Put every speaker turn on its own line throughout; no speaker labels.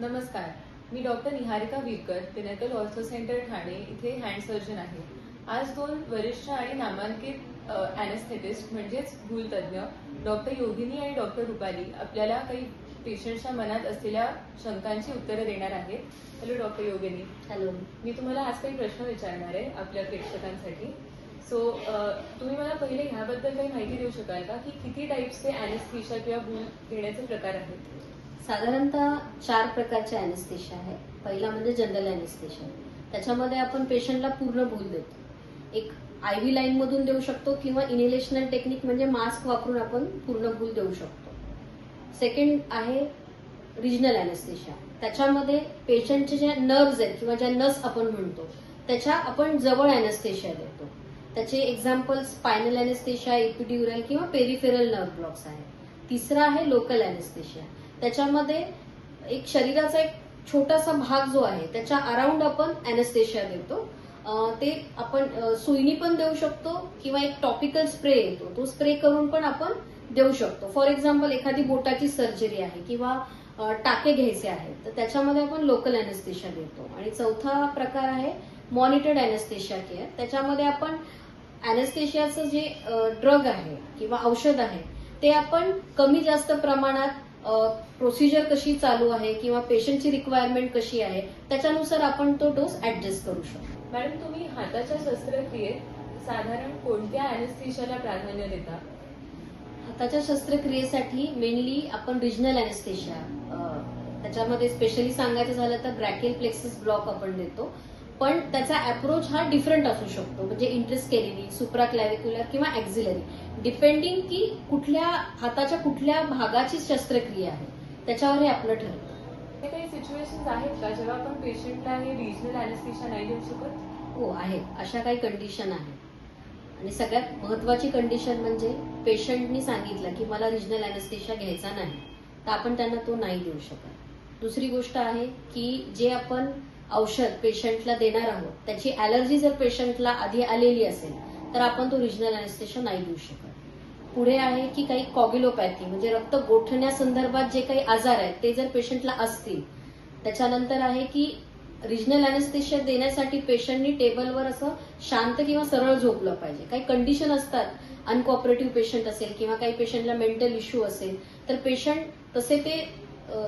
नमस्कार. मी doctor Niharika Veerkar pinnacle ortho centre Thane इथे hand surgeon आहे. आज दोन वरिष्ठ आणि नामांकित अॅनेस्थेटिस्ट म्हणजेच भूलतज्ञ डॉक्टर योगिनी आणि डॉक्टर रुपाली आपल्याला काही पेशंटच्या मनात असलेल्या शंकांची उत्तरं देणार आहेत. Hello doctor Yogini.
हॅलो
मी तुम्हाला आज काही प्रश्न विचारणार आहे आपल्या प्रेक्षकांसाठी. सो तुम्ही मला पहिले ह्याबद्दल काही माहिती देऊ शकाल का की किती टाईप्सचे अॅनेस्थेशिया किंवा भूल घेण्याचे प्रकार आहेत?
साधारणतः चार प्रकारचे अॅनेस्थेशिया आहे. पहिला म्हणजे जनरल अॅनेस्थेशिया त्याच्यामध्ये आपण पेशंटला पूर्ण भूल देतो. एक आय व्ही लाईन मधून देऊ शकतो किंवा इनिलेशनल टेक्निक म्हणजे मास्क वापरून आपण पूर्ण भूल देऊ शकतो. सेकंड आहे रिजनल अॅनेस्थेशिया त्याच्यामध्ये पेशंटचे ज्या नर्व्स आहेत किंवा ज्या नस आपण म्हणतो त्याच्या आपण जवळ अॅनेस्थेशिया देतो. त्याचे एक्झाम्पल स्पायनल अॅनेस्थेशिया इपिड्युरल किंवा पेरिफेरल नर्व ब्लॉक्स आहे तिसरा आहे लोकल अॅनेस्थेशिया त्याच्यामध्ये एक शरीराचा एक छोटासा भाग जो आहे त्याच्या अराउंड आपण अनेस्थेशिया देतो. ते आपण सुईनी पण देऊ शकतो किंवा एक टॉपिकल स्प्रे येतो. तो स्प्रे करून पण आपण देऊ शकतो. फॉर एक्झाम्पल एखादी बोटाची सर्जरी आहे किंवा टाके घ्यायचे आहेत तर त्याच्यामध्ये आपण लोकल अनेस्थेशिया देतो. आणि चौथा प्रकार आहे मॉनिटर्ड अनेस्थेशिया केअर त्याच्यामध्ये आपण अनेस्थेशियाचं जे ड्रग आहे किंवा औषध आहे ते आपण कमी जास्त प्रमाणात प्रोसिजर कशी चालू आहे किंवा पेशंटची रिक्वायरमेंट कशी आहे त्याच्यानुसार आपण तो डोस ऍडजस्ट करू शकतो.
मॅडम तुम्ही हाताच्या शस्त्रक्रियेत साधारण कोणत्या अॅनेस्थेशियाला प्राधान्य देता?
हाताच्या शस्त्रक्रियेसाठी मेनली आपण रिजनल अॅनेस्थेशिया त्याच्यामध्ये स्पेशली सांगायचं झालं तर ब्रॅकेल प्लेक्सिस ब्लॉक आपण देतो. पण त्याचा अप्रोच हा डिफरंट असू शकतो म्हणजे इंटरेस्ट केलेली सुप्रा क्लॅव्हिक्युलर किंवा ऍक्झिलरी डिपेंडिंग की कुठल्या हाताच्या कुठल्या भागाची शस्त्रक्रिया आहे. त्याच्यावर हे आपलं ठरतं.
हे काही सिच्युएशन आहेत का जेव्हा आपण पेशंटला हे रिजनल अॅनेस्थेशिया नाही देऊ शकत?
हो आहे अशा काही कंडिशन आहेत. आणि सगळ्यात महत्वाची कंडिशन म्हणजे पेशंटनी सांगितलं की मला रिजनल अॅनेस्थेशिया घ्यायचा नाही तर आपण त्यांना तो नाही देऊ शकत. दुसरी गोष्ट आहे की जे आपण औषध पेशंटला देणार आहोत त्याची अलर्जी जर पेशंटला आधी आलेली असेल तर आपण तो रिजनल अॅनेस्थेशिया नाही देऊ शकत. पुढे आहे की काही कॉगिलोपॅथी म्हणजे रक्त गोठण्यासंदर्भात जे काही आजार आहेत ते जर पेशंटला असतील त्याच्यानंतर आहे की रिजनल अनेस्थेशिया देण्यासाठी पेशंटनी टेबलवर असं शांत किंवा सरळ झोपलं पाहिजे. काही कंडिशन असतात अनकॉपरेटिव्ह पेशंट असेल किंवा काही पेशंटला मेंटल इश्यू असेल तर पेशंट तसे ते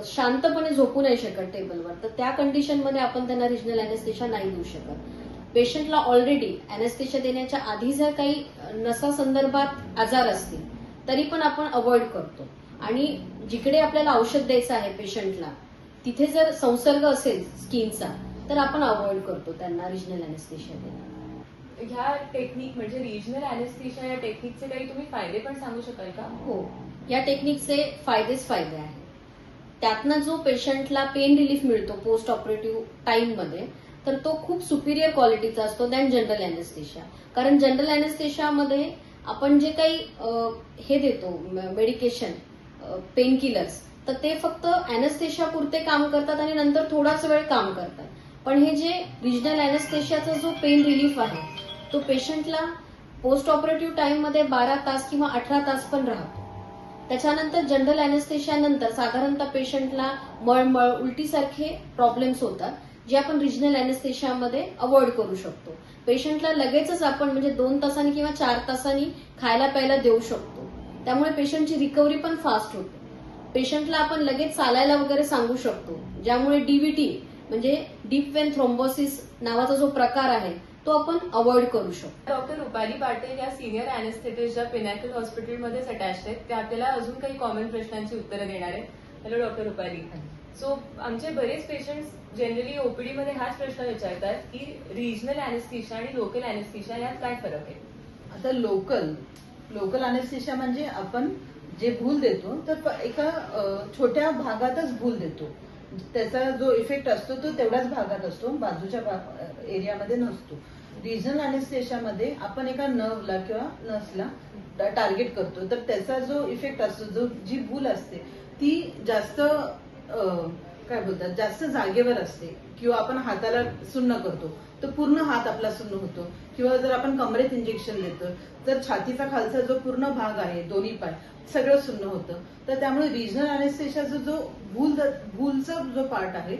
शांतपणे झोपू नाही शकत टेबलवर. तर त्या कंडिशनमध्ये आपण त्यांना रिजनल अनेस्थेशिया नाही देऊ शकत. पेशंटला ऑलरेडी अॅनेस्थेशिया देण्याच्या आधी जर काही नसा संदर्भात आजार असतील तरी पण आपण अवॉइड करतो. आणि जिकडे आपल्याला औषध द्यायचं आहे पेशंटला तिथे जर संसर्ग असेल स्किनचा तर आपण अवॉइड करतो त्यांना रिजनल अॅनेस्थेशिया देणं
ह्या टेक्निक म्हणजे रिजनल अॅनेस्थेशिया या टेक्निकचे काही तुम्ही फायदे पण सांगू शकाल का?
हो. या टेक्निकचे फायदेच फायदे आहेत. त्यातनं जो पेशंटला पेन रिलीफ मिळतो पोस्ट ऑपरेटिव्ह टाइममध्ये तर तो खूप सुपिरियर क्वालिटीचा असतो दॅन जनरल अॅनेस्थेशिया कारण जनरल अॅनेस्थेशियामध्ये आपण जे काही हे देतो मेडिकेशन पेन किलर्स तर ते फक्त अॅनेस्थेशिया पुरते काम करतात आणि नंतर थोडाच वेळ काम करतात. पण हे जे रिजनल अॅनेस्थेशियाचा जो पेन रिलीफ आहे तो पेशंटला पोस्ट ऑपरेटिव्ह टाइममध्ये बारा तास किंवा अठरा तास पण राहतो. त्याच्यानंतर जनरल अॅनेस्थेशियानंतर साधारणतः पेशंटला मळमळ उलटीसारखे प्रॉब्लेम्स होतात. जे आपण रिजनल अॅनेस्थेशियामध्ये अवॉइड करू शकतो. पेशंटला लगेचच आपण म्हणजे दोन तासांनी किंवा चार तासांनी खायला प्यायला देऊ शकतो. त्यामुळे पेशंटची रिकव्हरी पण फास्ट होते. पेशंटला आपण लगेच चालायला वगैरे सांगू शकतो. ज्यामुळे डीव्हीटी म्हणजे डीप वेन थ्रोम्बोसिस नावाचा जो प्रकार आहे तो आपण अवॉइड करू शकतो.
डॉक्टर रुपाली पाटील या सिनियर अॅनेस्थेटिस्ट ज्या पिनॅकल हॉस्पिटलमध्येच अटॅच आहेत. त्या आपल्याला अजून काही कॉमन प्रश्नांची उत्तरं देणार आहेत. Hello doctor Rupali. सो आमचे बरेच पेशंट्स जनरली ओपीडी मध्ये हाच प्रश्न विचारतात की रिजनल अॅनेस्थेशिया आणि लोकल अॅनेस्थेशिया यात काय फरक आहे?
आता लोकल लोकल अनेस्थेशिया म्हणजे आपण जे भूल देतो तर एका छोट्या भागातच भूल देतो. त्याचा जो इफेक्ट असतो तो तेवढ्याच भागात असतो बाजूच्या भा- एरियामध्ये नसतो. रिजनल अनेस्थेशामध्ये आपण एका नर्वला किंवा नसला टार्गेट करतो. तर त्याचा जो इफेक्ट असतो जो जी भूल असते ती जास्त काय बोलतात जास्त जागेवर असते किंवा आपण हाताला सुन्न करतो तर पूर्ण हात आपला सुन्न होतो. किंवा जर आपण कमरेत इंजेक्शन देतो तर छातीचा खालचा जो पूर्ण भाग आहे दोन्ही पाय सगळं सुन्न होतं. तर त्यामुळे रिजनल अनेस्थेशियाचा जो भूल भूलचा जो पार्ट आहे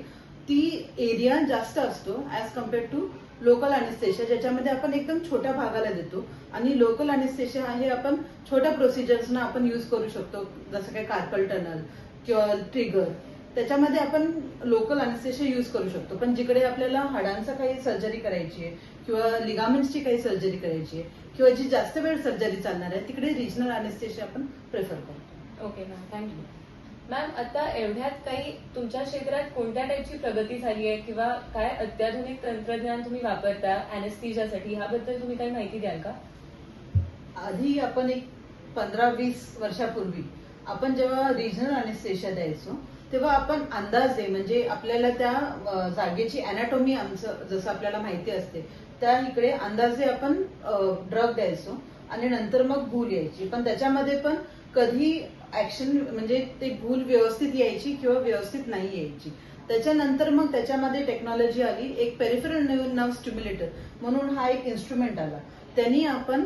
ती एरिया जास्त असतो as compare to local anaesthesia ज्याच्यामध्ये आपण एकदम छोट्या भागाला देतो. आणि लोकल अनेस्थेशिया आहे आपण छोट्या प्रोसिजर्सना आपण यूज करू शकतो जसं काय कार्पल टनल किंवा ट्रिगर त्याच्यामध्ये आपण लोकल अनेस्थेशिया युज करू शकतो. पण जिकडे आपल्याला हाडांचा काही सर्जरी करायची आहे किंवा लिगामेंट्सची काही सर्जरी करायची आहे किंवा जी जास्त वेळ सर्जरी चालणार आहे तिकडे रिजनल अनेस्थेशिया आपण प्रेफर करतो.
Okay ma'am thank you ma'am आता एवढ्यात काही तुमच्या क्षेत्रात कोणत्या टाईपची प्रगती झाली आहे किंवा काय अत्याधुनिक तंत्रज्ञान तुम्ही वापरता अॅनेस्थीजासाठी ह्याबद्दल तुम्ही काही माहिती द्याल का?
आधी आपण एक पंधरा वीस वर्षापूर्वी आपण जेव्हा रिजनल अनेस्थेशिया द्यायचो तेव्हा आपण अंदाजे म्हणजे आपल्याला त्या जागेची अॅनाटॉमी आमचं जसं आपल्याला माहिती असते त्या इकडे अंदाजे आपण ड्रग द्यायचो आणि नंतर मग भूल यायची. पण त्याच्यामध्ये पण कधी ऍक्शन म्हणजे ते भूल व्यवस्थित यायची किंवा व्यवस्थित नाही यायची. त्याच्यानंतर मग त्याच्यामध्ये टेक्नॉलॉजी आली एक पेरिफरल नर्व स्टिम्युलेटर म्हणून हा एक इन्स्ट्रुमेंट आला. त्यांनी आपण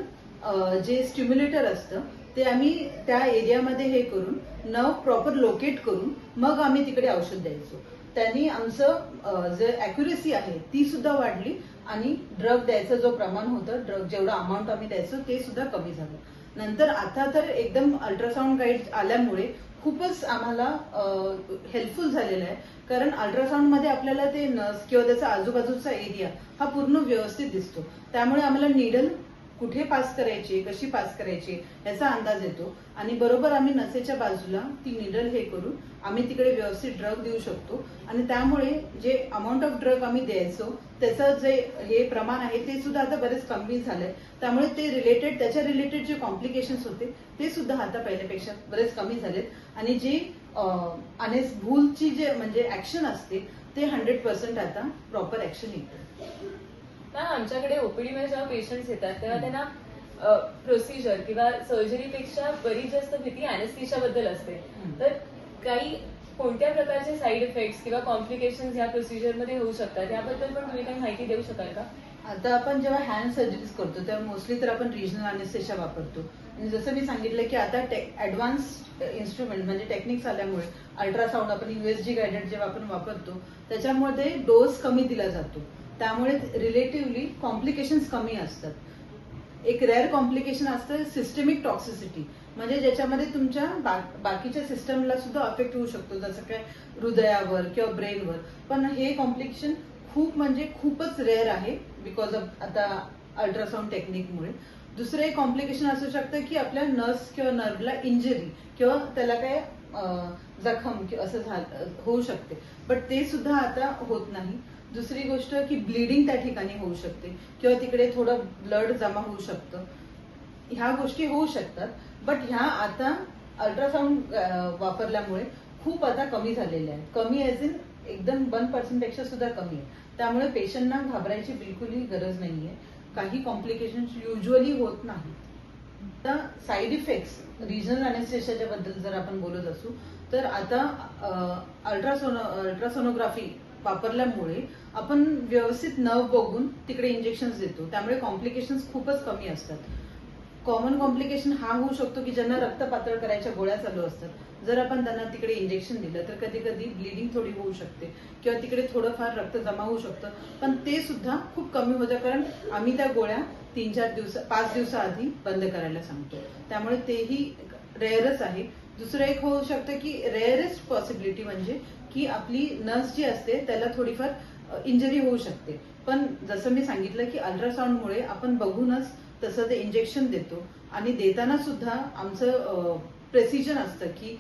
जे स्टिम्युलेटर असतं ते आम्ही त्या एरियामध्ये हे करून नर्व प्रॉपर लोकेट करून मग आम्ही तिकडे औषध द्यायचो. त्यांनी आमचं जे अॅक्युरेसी आहे ती सुद्धा वाढली आणि ड्रग द्यायचं जो प्रमाण होतं ड्रग जेवढं अमाऊंट आम्ही द्यायचो ते सुद्धा कमी झालं. नंतर आता तर एकदम अल्ट्रासाऊंड गाईड आल्यामुळे खूपच आम्हाला हेल्पफुल झालेलं आहे. कारण अल्ट्रासाऊंडमध्ये आपल्याला ते नस किंवा त्याचा आजूबाजूचा एरिया हा पूर्ण व्यवस्थित दिसतो. त्यामुळे आम्हाला निडल कुठे पास करायची कशी पास करायची याचा अंदाज येतो. आणि बरोबर आम्ही नसेच्या बाजूला ती निडल हे करून आम्ही तिकडे व्यवस्थित ड्रग देऊ शकतो. आणि त्यामुळे जे अमाऊंट ऑफ ड्रग आम्ही द्यायचो त्याचं जे हे प्रमाण आहे ते सुद्धा आता बरेच कमी झालंय. त्यामुळे ते रिलेटेड त्याच्या रिलेटेड जे कॉम्प्लिकेशन्स होते ते सुद्धा आता पहिल्यापेक्षा बरेच कमी झालेत. आणि जे आणि भूलची जे म्हणजे ऍक्शन असते ते हंड्रेड पर्सेंट आता प्रॉपर ऍक्शन येते.
मॅम आमच्याकडे ओपीडी मध्ये जेव्हा पेशंट्स येतात तेव्हा त्यांना प्रोसिजर किंवा सर्जरीपेक्षा बरीच जास्त भीती अॅनेस्थीशा बद्दल असते. तर काही कोणत्या प्रकारचे साईड इफेक्ट्स किंवा कॉम्प्लिकेशन्स या प्रोसिजरमध्ये होऊ शकतात याबद्दल पण तुम्ही काही माहिती देऊ शकाल का?
आता आपण जेव्हा हँड सर्जरीज करतो तेव्हा मोस्टली तर आपण रिजनल अनेस्थेशिया वापरतो. आणि जसं मी सांगितलं की आता ऍडव्हान्स इन्स्ट्रुमेंट म्हणजे टेक्निक्स आल्यामुळे अल्ट्रासाऊंड आपण युएसजी गायडेड जेव्हा आपण वापरतो त्याच्यामध्ये डोस कमी दिला जातो. त्यामुळे रिलेटिव्हली कॉम्प्लिकेशन्स कमी असतात. एक रेअर कॉम्प्लिकेशन असतं सिस्टमिक टॉक्सिसिटी म्हणजे ज्याच्यामध्ये तुमच्या बाकीच्या सिस्टमला सुद्धा अफेक्ट होऊ शकतो जसं काय हृदयावर किंवा ब्रेनवर पण हे कॉम्प्लिकेशन खूप म्हणजे खूपच रेअर आहे बिकॉज ऑफ आता अल्ट्रासाऊंड टेक्निकमुळे दुसरं एक कॉम्प्लिकेशन असू शकतं की आपल्या नर्स किंवा नर्वला इंजरी किंवा त्याला काय जखम किंवा असं झालं होऊ शकते. बट ते सुद्धा आता होत नाही. दुसरी गोष्ट की ब्लिडिंग त्या ठिकाणी होऊ शकते किंवा तिकडे थोडं ब्लड जमा होऊ शकतं. ह्या गोष्टी होऊ शकतात बट ह्या आता अल्ट्रासाऊंड वापरल्यामुळे खूप आता कमी झालेल्या आहेत. कमी एज इन एकदम वन पर्सेंटपेक्षा सुद्धा कमी आहे. त्यामुळे पेशंटना घाबरायची बिलकुलही गरज नाहीये. काही कॉम्प्लिकेशन युजली होत नाही. आता साईड इफेक्ट्स रिजनल अनेस्थेशियाच्या बद्दल जर आपण बोलत असू तर आता अल्ट्रासोनो अल्ट्रासोनोग्राफी वापरल्यामुळे आपण व्यवस्थित न बघून तिकडे इंजेक्शन देतो. त्यामुळे कॉम्प्लिकेशन खूपच कमी असतात. कॉमन कॉम्प्लिकेशन हा होऊ शकतो की ज्यांना रक्त पातळ करायच्या गोळ्या चालू असतात. जर आपण त्यांना तिकडे इंजेक्शन दिलं तर कधी कधी ब्लिडिंग थोडी होऊ शकते किंवा तिकडे थोडंफार रक्त जमा होऊ शकतं. पण ते सुद्धा खूप कमी होतं कारण आम्ही त्या गोळ्या तीन चार दिवस पाच दिवसाआधी बंद करायला सांगतो. त्यामुळे तेही रेअरच आहे. दुसरं एक होऊ शकतं की रेअरेस्ट पॉसिबिलिटी म्हणजे की आपली नर्स जी असते त्याला थोडीफार इंजरी होऊ शकते. पण जसं मी सांगितलं की अल्ट्रासाऊंडमुळे आपण बघूनच तसं ते इंजेक्शन देतो. आणि देताना सुद्धा आमचं प्रेसिजन असतं की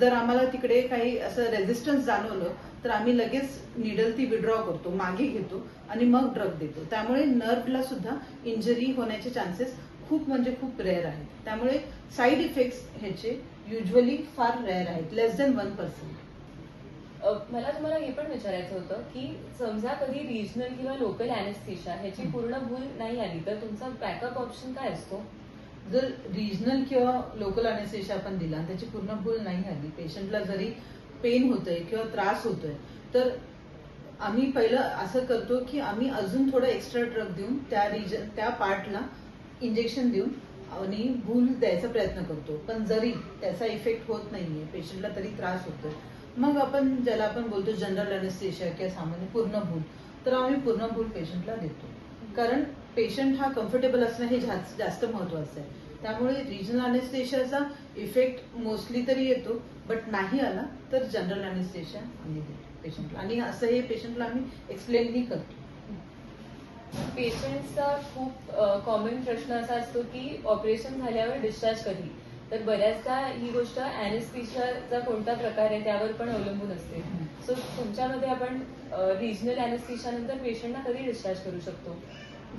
जर आम्हाला तिकडे काही असं रेझिस्टन्स जाणवलं तर आम्ही लगेच निडल ती विड्रॉ करतो मागे घेतो आणि मग ड्रग देतो. त्यामुळे नर्वला सुद्धा इंजरी होण्याचे चान्सेस खूप म्हणजे खूप रेअर आहेत. त्यामुळे साईड इफेक्ट्स ह्याचे युजली फार रेअर आहेत. लेस दॅन वन पर्सेंट
मला तुम्हाला हे पण विचारायचं होतं की समजा कधी रिजनल किंवा लोकल अॅनेस्थेशिया ह्याची पूर्ण भूल नाही आली तर तुमचा बॅकअप ऑप्शन काय असतो?
जर रिजनल किंवा लोकल अनेस्थेशिया आपण दिला त्याची पूर्ण भूल नाही आली पेशंटला जरी पेन होतोय किंवा त्रास होतोय तर आम्ही पहिलं असं करतो की आम्ही अजून थोडं एक्स्ट्रा ड्रग देऊन त्या रिजन त्या पार्टला इंजेक्शन देऊन आणि भूल द्यायचा प्रयत्न करतो. पण जरी त्याचा इफेक्ट होत नाहीये पेशंटला तरी त्रास होतोय मग आपण ज्याला आपण बोलतो जनरल अनेस्थेशिया किंवा सामान्य पूर्ण भूल तर आम्ही पूर्ण भूल पेशंटला देतो. कारण पेशंट हा कम्फर्टेबल असणं हे जास्त जास्त महत्वाचं आहे. त्यामुळे रिजनल अनेस्थेशियाचा इफेक्ट मोस्टली तरी येतो बट नाही आला तर जनरल अनेस्थेशिया आम्ही देतो पेशंटला आणि असं हे पेशंटला आम्ही एक्सप्लेनही करतो.
पेशंटचा खूप कॉमन प्रश्न असा असतो की ऑपरेशन झाल्यावर डिस्चार्ज कधी? तर बऱ्याचदा ही गोष्ट अॅनेस्थिशाचा कोणता प्रकार आहे त्यावर पण अवलंबून असते. सो तुमच्यामध्ये आपण रिजनल अॅनेस्थेशिया नंतर पेशंटना कधी डिस्चार्ज करू शकतो?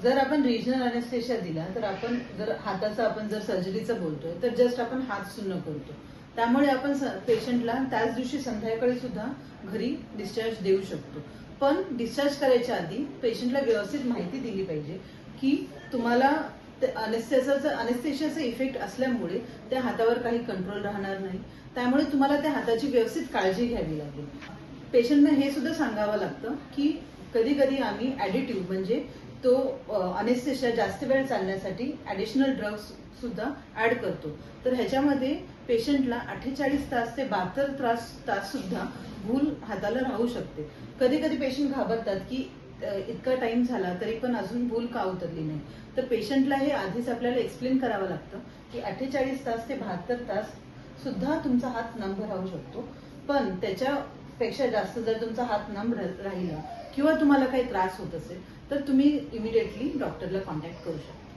जर आपण रिजनल अनेस्थेशिया दिला तर आपण जर हाताचा आपण जर सर्जरीचं बोलतोय तर जस्ट आपण हात सुन्न करतो. त्यामुळे आपण पेशंटला त्याच दिवशी संध्याकाळी सुद्धा घरी डिस्चार्ज देऊ शकतो. पण डिस्चार्ज करायच्या आधी पेशंटला व्यवस्थित माहिती दिली पाहिजे की तुम्हाला अनेस्थेशियाचा अनेस्थेशियाचा इफेक्ट असल्यामुळे त्या हातावर काही कंट्रोल राहणार नाही. त्यामुळे तुम्हाला त्या हाताची व्यवस्थित काळजी घ्यावी लागेल. पेशंटना हे सुद्धा सांगावं लागतं की कधी कधी आम्ही ॲडिटिव्ह म्हणजे तो अनेस्थेशिया जास्त वेळ चालण्यासाठी ऍडिशनल ड्रग्स सुद्धा ऍड करतो. तर ह्याच्यामध्ये पेशंटला अठ्ठेचाळीस तास ते बहात्तर तास तास सुद्धा भूल हाताला राहू शकते. कधी कधी पेशंट घाबरतात की इतका टाइम झाला तरी पण अजून भूल का उतरली नाही? तर पेशंटला हे आधीच आपल्याला एक्सप्लेन करावं लागतं की अठ्ठेचाळीस तास ते बहात्तर तास सुद्धा तुमचा हात नंब राहू शकतो. पण त्याच्यापेक्षा जास्त जर तुमचा हात नंब राहिला किंवा तुम्हाला काही त्रास होत असेल तर तुम्ही इमिडिएटली डॉक्टरला कॉन्टॅक्ट करू शकता.